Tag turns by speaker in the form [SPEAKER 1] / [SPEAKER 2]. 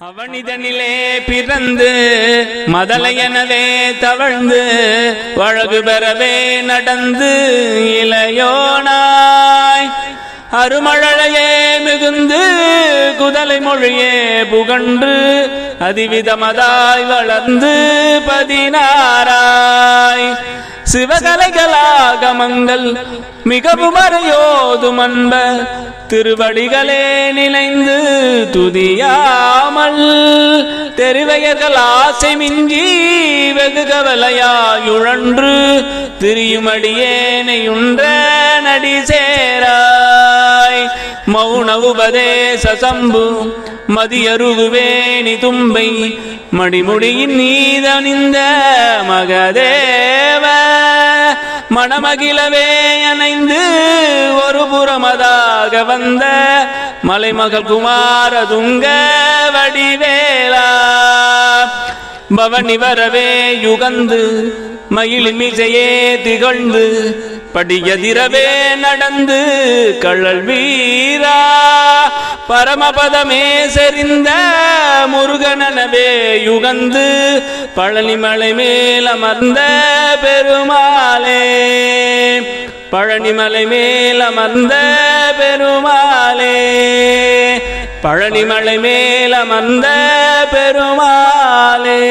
[SPEAKER 1] அவனிதனிலே பிறந்து மதலையனவே தவழ்ந்து வழகு பெறவே நடந்து இளையோனாய். அருமழையே மிகுந்து குதலை மொழியே புகன்று அதிவிதமதாய் வளர்ந்து பதினாராய் சிவகலைகளாகமங்கள் மிகவும் அறையோதும் அன்ப திருவடிகளே நினைந்து துதியா துதியாமல் தெரிவையர்கள் ஆசை மிஞ்சி வெகு கவலையாயுழன்று திரியுமடியேனையுன்ற நடி சேராய். மௌன உபதேச சம்பு மதியருகுவேணி தும்பை மடிமுடியின் நீதனிந்த மகதேவ. மணமகிழவே அணைந்து ஒரு புறமதாக வந்த மலைமகள் குமாரதுங்க வடிவேலா பவனி வரவே யுகந்து மயிலின் திகழ்ந்து படியதிரவே நடந்து கள்ளல் வீரா. பரமபதமே செறிந்த முருகனவே யுகந்து பழனிமலை மேல் அமர்ந்த பெருமாளே. பழனிமலை மேல் அமர்ந்த பெருமாள். பழனிமலை மேல் அமர்ந்த பெருமாளே.